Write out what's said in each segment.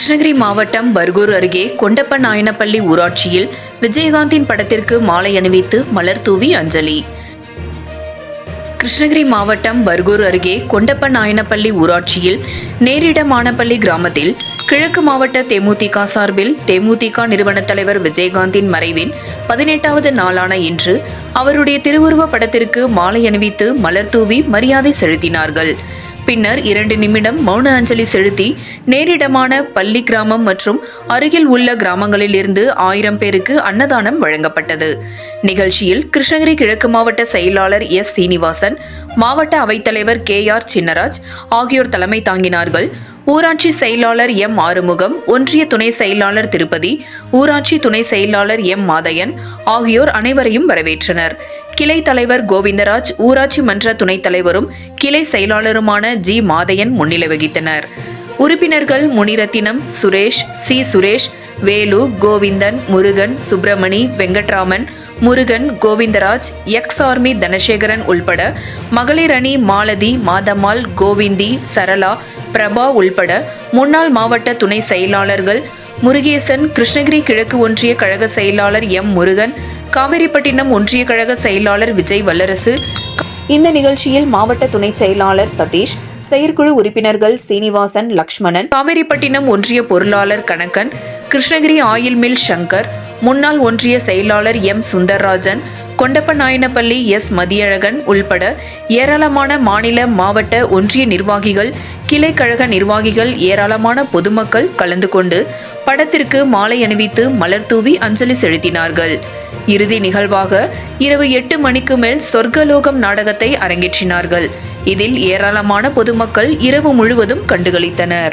கிருஷ்ணகிரி மாவட்டம் பர்கூர் அருகே கொண்டப்ப நாயனப்பள்ளி ஊராட்சியில் விஜயகாந்தின் படத்திற்கு மாலை அணிவித்து மலர் தூவி அஞ்சலி. கிருஷ்ணகிரி மாவட்டம் பர்கூர் அருகே கொண்டப்ப நாயனப்பள்ளி ஊராட்சியில் நேரிடமானப்பள்ளி கிராமத்தில் கிழக்கு மாவட்ட தேமுதிக சார்பில் தேமுதிக நிறுவன தலைவர் விஜயகாந்தின் மறைவின் பதினெட்டாவது நாளான இன்று அவருடைய திருவுருவ படத்திற்கு மாலை அணிவித்து மலர் தூவி மரியாதை செலுத்தினார்கள். பின்னர் இரண்டு நிமிடம் மௌன அஞ்சலி செலுத்தி நேரிடமான பள்ளி கிராமம் மற்றும் அருகில் உள்ள கிராமங்களில் இருந்து ஆயிரம் பேருக்கு அன்னதானம் வழங்கப்பட்டது. நிகழ்ச்சியில் கிருஷ்ணகிரி கிழக்கு மாவட்ட செயலாளர் எஸ் சீனிவாசன் மாவட்ட அவைத்தலைவர் கே ஆர் சின்னராஜ் ஆகியோர் தலைமை தாங்கினார்கள். ஊராட்சி செயலாளர் எம் ஆறுமுகம் ஒன்றிய துணை செயலாளர் திருப்பதி ஊராட்சி துணை செயலாளர் எம் மாதையன் ஆகியோர் அனைவரையும் வரவேற்றனர். கிளை தலைவர் கோவிந்தராஜ் ஊராட்சி மன்ற துணைத் தலைவரும் கிளை செயலாளருமான ஜி மாதையன் முன்னிலை வகித்தனர். உறுப்பினர்கள் Munirathinam Suresh C Suresh Velu Govindan Murugan Subramani Venkatraman Murugan Govindaraj ex army Dhanasekaran உள்பட மகளிரணி மாலதி மாதம்மாள் கோவிந்தி சரளா பிரபா உள்பட முன்னாள் மாவட்ட துணை செயலாளர்கள் முருகேசன் கிருஷ்ணகிரி கிழக்கு ஒன்றிய கழக செயலாளர் எம் முருகன் காவேரிப்பட்டினம் ஒன்றிய கழக செயலாளர் விஜய் வல்லரசு இந்த நிகழ்ச்சியில் மாவட்ட துணை செயலாளர் சதீஷ் செயற்குழு உறுப்பினர்கள் சீனிவாசன் லக்ஷ்மணன் காவேரிப்பட்டினம் ஒன்றிய பொருளாளர் கணக்கன் கிருஷ்ணகிரி ஆயில் மில் சங்கர் முன்னாள் ஒன்றிய செயலாளர் எம். சுந்தர்ராஜன் கொண்டப்ப நாயனப்பள்ளி எஸ். மதியழகன் உள்பட ஏராளமான மாநில மாவட்ட ஒன்றிய நிர்வாகிகள் கிளை கழக நிர்வாகிகள் ஏராளமான பொதுமக்கள் கலந்து கொண்டு படத்திற்கு மாலை அணிவித்து மலர் தூவி அஞ்சலி செலுத்தினார்கள். இறுதி நிகழ்வாக இரவு எட்டு மணிக்கு மேல் சொர்க்கலோகம் நாடகத்தை அரங்கேற்றினார்கள். இதில் ஏராளமான பொதுமக்கள் இரவு முழுவதும் கண்டுகளித்தனர்.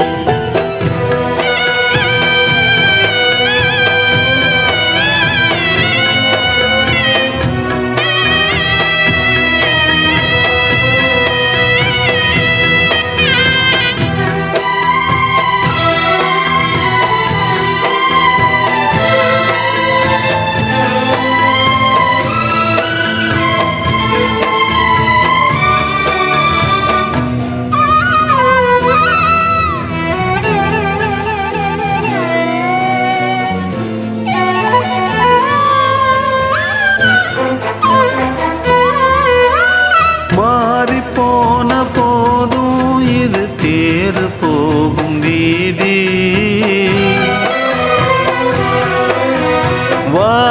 Whoa.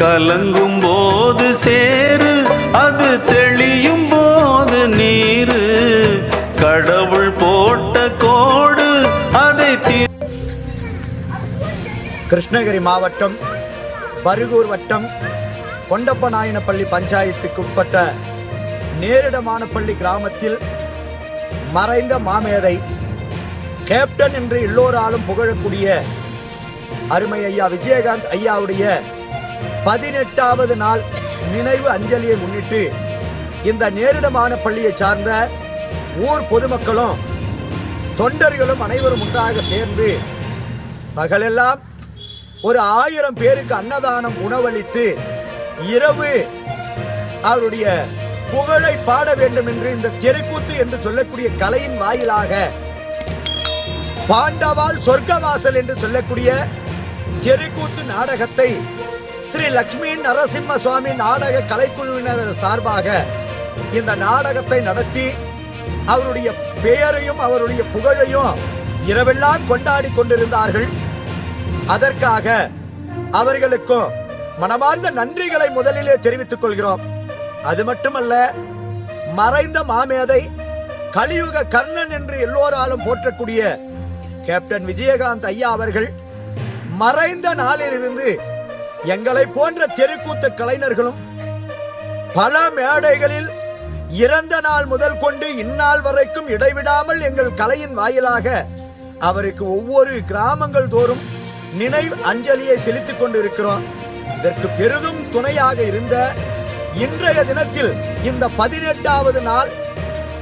கலங்கும் போது சேரு அது தெளியும் போது நீரு. கடவுள் போட்ட கோடு அதை தீ கிருஷ்ணகிரி மாவட்டம் பருகூர் வட்டம் கொண்டப்பநாயனப்பள்ளி பஞ்சாயத்துக்கு உட்பட்ட நேரிடமானப்பள்ளி கிராமத்தில் மறைந்த மாமேதை கேப்டன் என்று எல்லோராலும் புகழக்கூடிய அருமை ஐயா விஜயகாந்த் ஐயாவுடைய பதினெட்டாவது நாள் நினைவு அஞ்சலியை முன்னிட்டு இந்த நேரிடமான பள்ளியை சார்ந்த ஊர் பொதுமக்களும் தொண்டர்களும் அனைவரும் ஒன்றாக சேர்ந்து பகலெல்லாம் ஒரு ஆயிரம் பேருக்கு அன்னதானம் உணவளித்து இரவு அவருடைய புகழை பாட வேண்டும் என்று இந்த தெருக்கூத்து என்று சொல்லக்கூடிய கலையின் வாயிலாக பாண்டவால் சொர்க்கவாசல் என்று சொல்லக்கூடிய தெருக்கூத்து நாடகத்தை ஸ்ரீ லக்ஷ்மி நரசிம்ம சுவாமி நாடக கலைக்குழுவினர் சார்பாக இந்த நாடகத்தை நடத்தி அவருடைய பெயரையும் அவருடைய புகழையும் இரவெல்லாம் கொண்டாடி கொண்டிருந்தார்கள். அதற்காக அவர்களுக்கும் மனமார்ந்த நன்றிகளை முதலிலே தெரிவித்துக் கொள்கிறோம். அது மட்டுமல்ல மறைந்த மாமேதை கலியுக கர்ணன் என்று எல்லோராலும் போற்றக்கூடிய கேப்டன் விஜயகாந்த் ஐயா அவர்கள் மறைந்த நாளிலிருந்து எங்களை போன்ற தெருக்கூத்து கலைஞர்களும் பல மேடைகளில் இறந்த நாள் முதல் கொண்டு இந்நாள் வரைக்கும் இடைவிடாமல் எங்கள் கலையின் வாயிலாக அவருக்கு ஒவ்வொரு கிராமங்கள் தோறும் நினைவு அஞ்சலியை செலுத்திக் கொண்டிருக்கிறோம். இதற்கு பெரிதும் துணையாக இருந்த இன்றைய தினத்தில் இந்த பதினெட்டாவது நாள்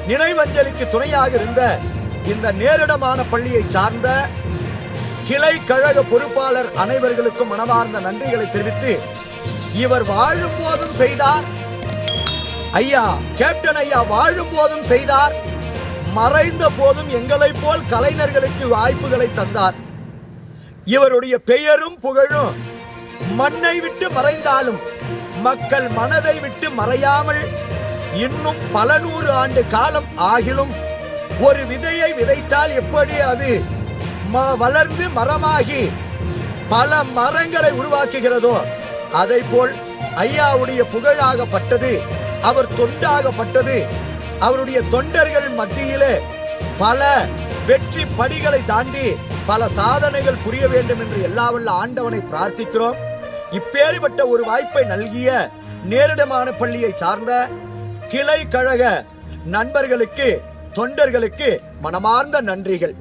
நினைவஞ்சலிக்கு துணையாக இருந்த இந்த நேரிடமான பள்ளியை சார்ந்த கிளை கழக பொறுப்பாளர் அனைவர்களுக்கும் மனமார்ந்த நன்றிகளை தெரிவித்து இவர் வாழும் போதும் செய்தார். ஐயா கேப்டன் ஐயா வாழும் போதும் செய்தார். மறைந்த போதும் எங்களைப் போல் கலைஞர்களுக்கு வாய்ப்புகளை தந்தார். இவருடைய பெயரும் புகழும். மண்ணை விட்டு மறைந்தாலும் மக்கள் மனதை விட்டு மறையாமல் இன்னும் பல நூறு ஆண்டு காலம் ஆகிலும் ஒரு விதையை விதைத்தால் எப்படி அது வளர்ந்து மரமாகி பல மரங்களை உருவாக்குகிறதோ அதை போல் ஐயாவுடைய புகழாகப்பட்டது அவர் தொண்டாகப்பட்டது. அவருடைய தொண்டர்கள் மத்தியிலே பல வெற்றி படிகளை தாண்டி பல சாதனைகள் புரிய வேண்டும் என்று எல்லா வல்ல ஆண்டவனை பிரார்த்திக்கிறோம். இப்பேறுபட்ட ஒரு வாய்ப்பை நல்கிய நேரிடமான பள்ளியை சார்ந்த கிளை கழக நண்பர்களுக்கு தொண்டர்களுக்கு மனமார்ந்த நன்றிகள்.